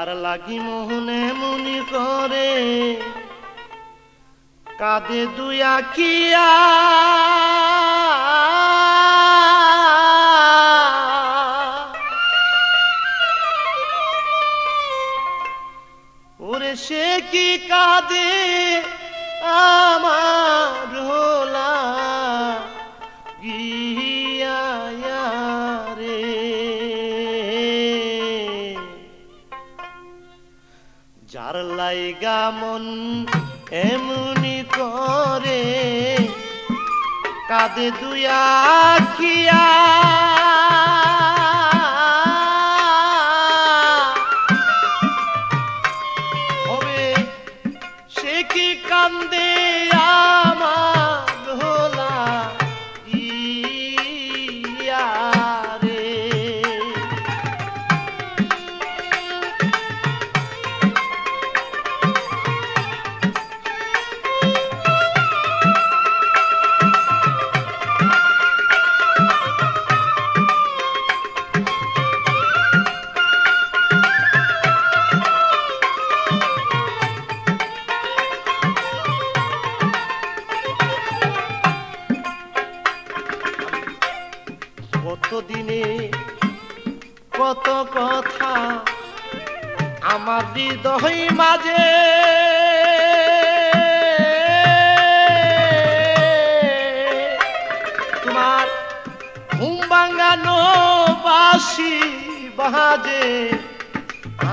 যার লাগি মোহনে মুনি করে। কাঁদে দুই আখিয়া। ওরে সে কি কাঁদে আমার গিয়া? যার লাইগা মন এমনি করে কাঁদে দুয়া খিয়া হবে সে কি কান্দে? দিনে কত কথা আমার হৃদয় মাঝে। তোমার ঘুম বাসি বাজে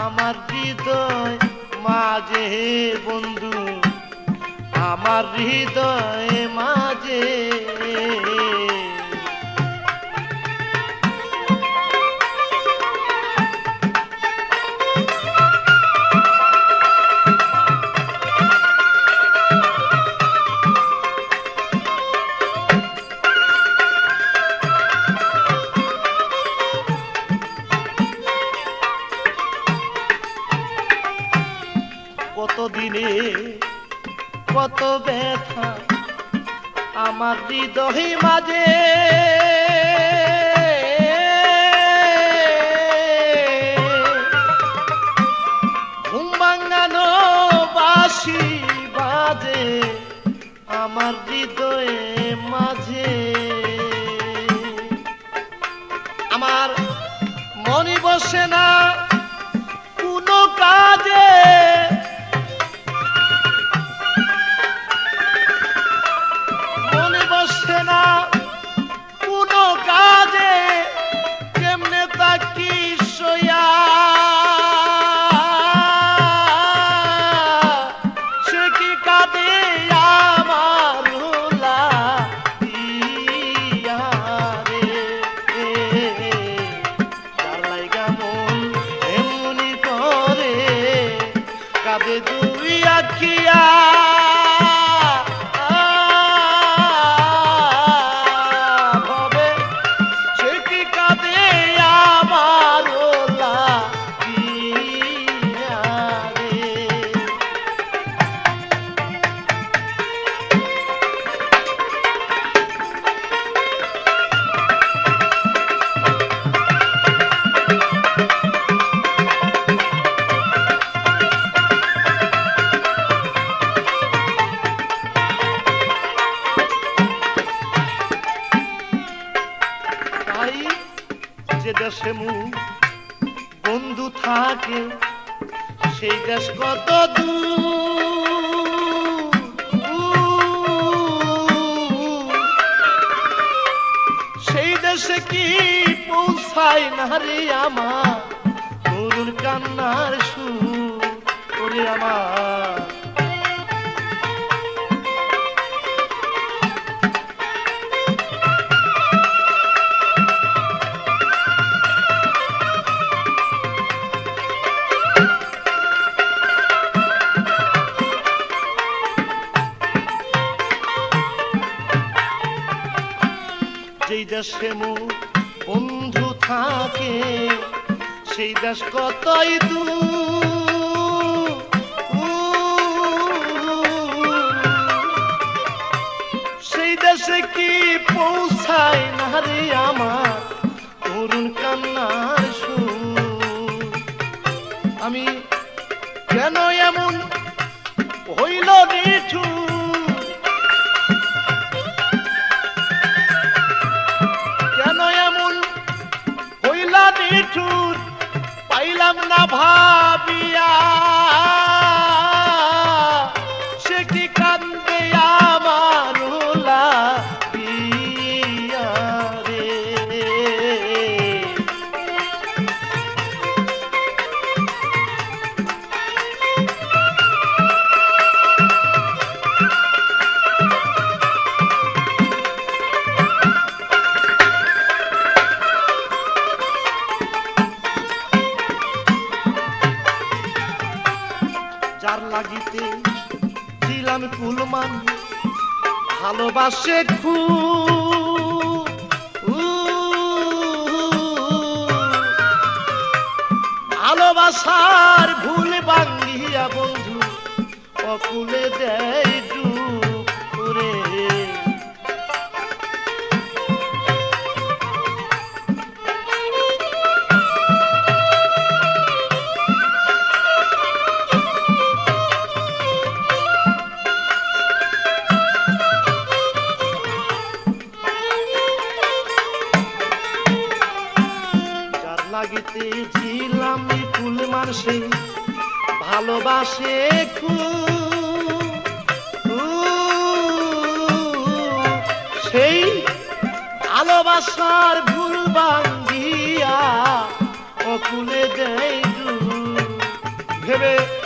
আমার হৃদয় মাঝে, বন্ধু, আমার হৃদয় মাঝে। কত দিনে কত ব্যথা আমার হৃদয় মাঝে। ঘুম ভাঙানো বাসি আমার হৃদয়ে মাঝে। আমার বসে না কাঁদে যে দেশে বন্ধু থাকে, সেই দেশ কত সেই দেশে কি পৌঁছায় না রে আমার? কান্নার সুর, ওরে আমার। দেশে মু বন্ধু থাকে, সেই দেশ কতই দূর? সেই দেশে কি পৌঁছায় না রে আমার করুণ কান্নার সুর? আমি কেন এমন হইল নিঠু ভালোবাসে খু। ভালোবাসার ভুল বাঙ্গিয়া বন্ধু অকুলে দেয় ভালোবাসে খুব। সেই ভালোবাসার ভুল বাঙ্গিয়া অকুলে দেয়। ভেবে